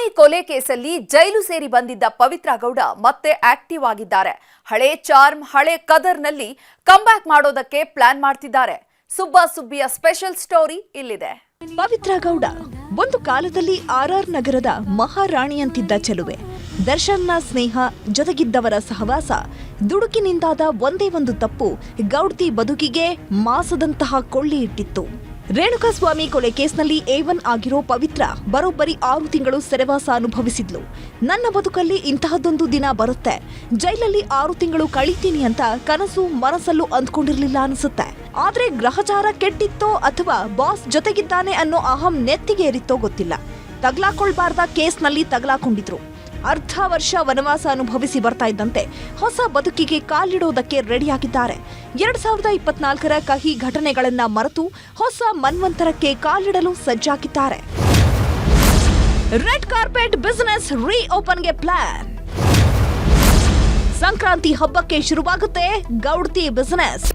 ಸ್ವಾಮಿ ಕೊಲೆ ಕೇಸಲ್ಲಿ ಜೈಲು ಸೇರಿ ಬಂದಿದ್ದ ಪವಿತ್ರ ಗೌಡ ಮತ್ತೆ ಆಕ್ಟಿವ್ ಆಗಿದ್ದಾರೆ. ಹಳೆ ಚಾರ್ಮ್, ಹಳೆ ಕದರ್ನಲ್ಲಿ ಕಂಬ್ಯಾಕ್ ಮಾಡೋದಕ್ಕೆ ಪ್ಲಾನ್ ಮಾಡ್ತಿದ್ದಾರೆ. ಸುಬ್ಬ ಸುಬ್ಬಿಯ ಸ್ಪೆಷಲ್ ಸ್ಟೋರಿ ಇಲ್ಲಿದೆ. ಪವಿತ್ರ ಗೌಡ ಒಂದು ಕಾಲದಲ್ಲಿ ಆರ್ ಆರ್ ನಗರದ ಮಹಾರಾಣಿಯಂತಿದ್ದ ಚೆಲುವೆ. ದರ್ಶನ್ನ ಸ್ನೇಹ, ಜೊತೆಗಿದ್ದವರ ಸಹವಾಸ, ದುಡುಕಿನಿಂದಾದ ಒಂದೇ ಒಂದು ತಪ್ಪು ಗೌಡ್ತಿ ಬದುಕಿಗೆ ಮಾಸದಂತಹ ಕೊಳ್ಳಿ ಇಟ್ಟಿತ್ತು. ರೇಣುಕಾಸ್ವಾಮಿ ಕೊಲೆ ಕೇಸ್ನಲ್ಲಿ ಎ ಒನ್ ಆಗಿರೋ ಪವಿತ್ರ ಬರೋಬ್ಬರಿ ಆರು ತಿಂಗಳು ಸೆರೆವಾಸ ಅನುಭವಿಸಿದ್ಲು. ನನ್ನ ಬದುಕಲ್ಲಿ ಇಂತಹದ್ದೊಂದು ದಿನ ಬರುತ್ತೆ. ಜೈಲಲ್ಲಿ ಆರು ತಿಂಗಳು ಕಳೀತೀನಿ ಅಂತ ಕನಸು ಮನಸ್ಸಲ್ಲೂ ಅಂದ್ಕೊಂಡಿರ್ಲಿಲ್ಲ ಅನಿಸುತ್ತೆ. ಆದ್ರೆ ಗ್ರಹಚಾರ ಕೆಟ್ಟಿತ್ತೋ ಅಥವಾ ಬಾಸ್ ಜೊತೆಗಿದ್ದಾನೆ ಅನ್ನೋ ಅಹಂ ನೆತ್ತಿಗೆ ಏರಿತ್ತೋ ಗೊತ್ತಿಲ್ಲ. ತಗ್ಲಾಕೊಳ್ಬಾರ್ದ ಕೇಸ್ನಲ್ಲಿ ತಗ್ಲಾಕೊಂಡಿದ್ರು. ಅರ್ಧ ವರ್ಷ ವನವಾಸ ಅನುಭವಿಸಿ ಬರ್ತಾ ಇದ್ದಂತೆ ಹೊಸ ಬದುಕಿಗೆ ಕಾಲಿಡೋದಕ್ಕೆ ರೆಡಿಯಾಗಿದ್ದಾರೆ. ಎರಡ್ ಸಾವಿರದ ಇಪ್ಪತ್ನಾಲ್ಕರ ಕಹಿ ಘಟನೆಗಳನ್ನ ಮರೆತು ಹೊಸ ಮನ್ವಂತರಕ್ಕೆ ಕಾಲಿಡಲು ಸಜ್ಜಾಗಿದ್ದಾರೆ. ರೆಡ್ ಕಾರ್ಪೆಟ್ ಬಿಸಿನೆಸ್ ರೀ ಓಪನ್ಗೆ ಪ್ಲಾನ್. ಸಂಕ್ರಾಂತಿ ಹಬ್ಬಕ್ಕೆ ಶುರುವಾಗುತ್ತೆ ಗೌಡ್ತಿ ಬಿಸಿನೆಸ್.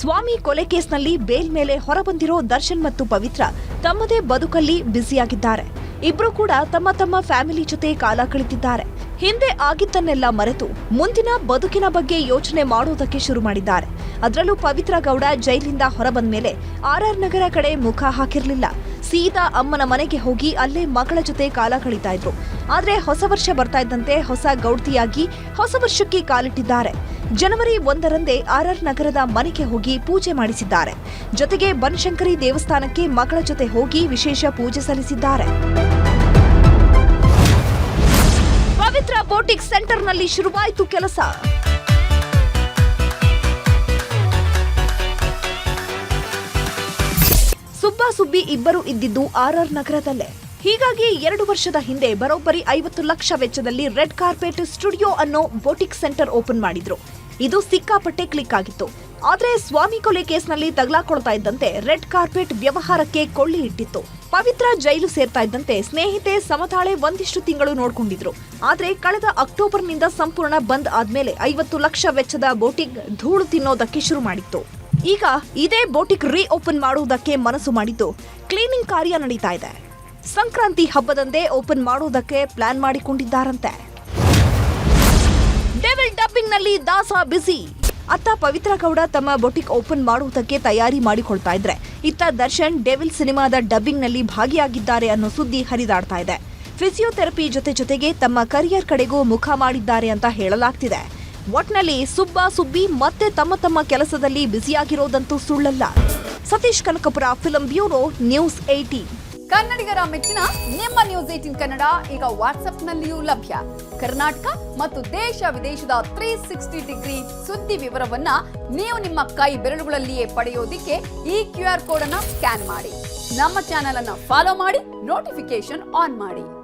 ಸ್ವಾಮಿ ಕೊಲೆ ಕೇಸ್ನಲ್ಲಿ ಬೇಲ್ ಮೇಲೆ ಹೊರಬಂದಿರೋ ದರ್ಶನ್ ಮತ್ತು ಪವಿತ್ರ ತಮ್ಮದೇ ಬದುಕಲ್ಲಿ ಬ್ಯುಸಿಯಾಗಿದ್ದಾರೆ. ಇಬ್ರು ಕೂಡ ತಮ್ಮ ತಮ್ಮ ಫ್ಯಾಮಿಲಿ ಜೊತೆ ಕಾಲ ಕಳೆದಿದ್ದಾರೆ. ಹಿಂದೆ ಆಗಿದ್ದನ್ನೆಲ್ಲ ಮರೆತು ಮುಂದಿನ ಬದುಕಿನ ಬಗ್ಗೆ ಯೋಚನೆ ಮಾಡೋದಕ್ಕೆ ಶುರು ಮಾಡಿದ್ದಾರೆ. ಅದರಲ್ಲೂ ಪವಿತ್ರ ಗೌಡ ಜೈಲಿಂದ ಹೊರಬಂದ ಮೇಲೆ ಆರ್ಆರ್ ನಗರ ಕಡೆ ಮುಖ ಹಾಕಿರ್ಲಿಲ್ಲ. ಸೀದಾ ಅಮ್ಮನ ಮನೆಗೆ ಹೋಗಿ ಅಲ್ಲೇ ಮಗಳ ಜೊತೆ ಕಾಲ ಕಳೀತಾ ಇದ್ರು. ಆದ್ರೆ ಹೊಸ ವರ್ಷ ಬರ್ತಾ ಇದ್ದಂತೆ ಹೊಸ ಗೌಡ್ತಿಯಾಗಿ ಹೊಸ ವರ್ಷಕ್ಕೆ ಕಾಲಿಟ್ಟಿದ್ದಾರೆ. ಜನವರಿ ಒಂದರಂದೇ ಆರ್ಆರ್ ನಗರದ ಮನೆಗೆ ಹೋಗಿ ಪೂಜೆ ಮಾಡಿಸಿದ್ದಾರೆ. ಜೊತೆಗೆ ಬನಶಂಕರಿ ದೇವಸ್ಥಾನಕ್ಕೆ ಮಗಳ ಜೊತೆ ಹೋಗಿ ವಿಶೇಷ ಪೂಜೆ ಸಲ್ಲಿಸಿದ್ದಾರೆ. ಪವಿತ್ರ ಬೋಟಿಕ್ ಸೆಂಟರ್ನಲ್ಲಿ ಶುರುವಾಯಿತು ಕೆಲಸ. ಸುಬ್ಬ ಇಬ್ಬರು ಇದ್ದಿದ್ದು ಆರ್ಆರ್ ನಗರದಲ್ಲೇ. ಹೀಗಾಗಿ ಎರಡು ವರ್ಷದ ಹಿಂದೆ ಬರೋಬ್ಬರಿ ಐವತ್ತು ಲಕ್ಷ ವೆಚ್ಚದಲ್ಲಿ ರೆಡ್ ಕಾರ್ಪೆಟ್ ಸ್ಟುಡಿಯೋ ಅನ್ನೋ ಬೋಟಿಕ್ ಸೆಂಟರ್ ಓಪನ್ ಮಾಡಿದ್ರು. ಇದು ಸಿಕ್ಕಾಪಟ್ಟೆ ಕ್ಲಿಕ್ ಆಗಿತ್ತು. ಆದ್ರೆ ಸ್ವಾಮಿ ಕೊಲೆ ಕೇಸ್ನಲ್ಲಿ ತಗಲಾಕೊಳ್ತಾ ಇದ್ದಂತೆ ರೆಡ್ ಕಾರ್ಪೆಟ್ ವ್ಯವಹಾರಕ್ಕೆ ಕೊಳ್ಳಿ ಇಟ್ಟಿತ್ತು. ಪವಿತ್ರ ಜೈಲು ಸೇರ್ತಾ ಇದ್ದಂತೆ ಸ್ನೇಹಿತೆ ಸಮತಾಳೆ ಒಂದಿಷ್ಟು ತಿಂಗಳು ನೋಡ್ಕೊಂಡಿದ್ರು. ಆದ್ರೆ ಕಳೆದ ಅಕ್ಟೋಬರ್ನಿಂದ ಸಂಪೂರ್ಣ ಬಂದ್ ಆದ್ಮೇಲೆ ಐವತ್ತು ಲಕ್ಷ ವೆಚ್ಚದ ಬೋಟಿಂಗ್ ಧೂಳು ತಿನ್ನೋದಕ್ಕೆ ಶುರು ಮಾಡಿತ್ತು. ಈಗ ಇದೇ ಬೋಟಿಕ್ ರೀ ಓಪನ್ ಮಾಡುವುದಕ್ಕೆ ಮನಸ್ಸು ಮಾಡಿದ್ದು. ಕ್ಲೀನಿಂಗ್ ಕಾರ್ಯ ನಡೀತಾ ಇದೆ. ಸಂಕ್ರಾಂತಿ ಹಬ್ಬದಂದೇ ಓಪನ್ ಮಾಡುವುದಕ್ಕೆ ಪ್ಲಾನ್ ಮಾಡಿಕೊಂಡಿದ್ದಾರಂತೆ. ಡೆವಿಲ್ ಡಬ್ಬಿಂಗ್ನಲ್ಲಿ ದಾಸ ಬಿಸಿ ಅತ್ತ ಪವಿತ್ರ ಗೌಡ ತಮ್ಮ ಬೊಟಿಕ್ ಓಪನ್ ಮಾಡುವುದಕ್ಕೆ ತಯಾರಿ ಮಾಡಿಕೊಳ್ತಾ ಇದ್ರೆ. ಇತ್ತ ದರ್ಶನ್ ಡೆವಿಲ್ ಸಿನಿಮಾದ ಡಬ್ಬಿಂಗ್ನಲ್ಲಿ ಭಾಗಿಯಾಗಿದ್ದಾರೆ ಅನ್ನೋ ಸುದ್ದಿ ಹರಿದಾಡ್ತಾ ಇದೆ. ಫಿಸಿಯೋಥೆರಪಿ ಜೊತೆ ಜೊತೆಗೆ ತಮ್ಮ ಕರಿಯರ್ ಕಡೆಗೂ ಮುಖ ಮಾಡಿದ್ದಾರೆ ಅಂತ ಹೇಳಲಾಗ್ತಿದೆ. ಒಟ್ನಲ್ಲಿ ಸುಬ್ಬ ಸುಬ್ಬಿ ಮತ್ತೆ ತಮ್ಮ ತಮ್ಮ ಕೆಲಸದಲ್ಲಿ ಬ್ಯುಸಿಯಾಗಿರೋದಂತೂ ಸುಳ್ಳಲ್ಲ. Satish Kanakapura film bureau news eighteen ಕನ್ನಡಿಗರ ಮೆಚ್ಚಿನ ನಿಮ್ಮ ನ್ಯೂಸ್ ಏಟಿನ್ ಕನ್ನಡ ಈಗ ವಾಟ್ಸ್ಆಪ್ನಲ್ಲಿಯೂ ಲಭ್ಯ. ಕರ್ನಾಟಕ ಮತ್ತು ದೇಶ ವಿದೇಶದ ತ್ರೀ ಸಿಕ್ಸ್ಟಿ ಡಿಗ್ರಿ ಸುದ್ದಿ ವಿವರವನ್ನ ನೀವು ನಿಮ್ಮ ಕೈ ಬೆರಳುಗಳಲ್ಲಿಯೇ ಪಡೆಯೋದಿಕ್ಕೆ ಈ ಕ್ಯೂ ಆರ್ ಕೋಡ್ ಅನ್ನ ಸ್ಕ್ಯಾನ್ ಮಾಡಿ. ನಮ್ಮ ಚಾನೆಲ್ ಅನ್ನ ಫಾಲೋ ಮಾಡಿ ನೋಟಿಫಿಕೇಶನ್ ಆನ್ ಮಾಡಿ.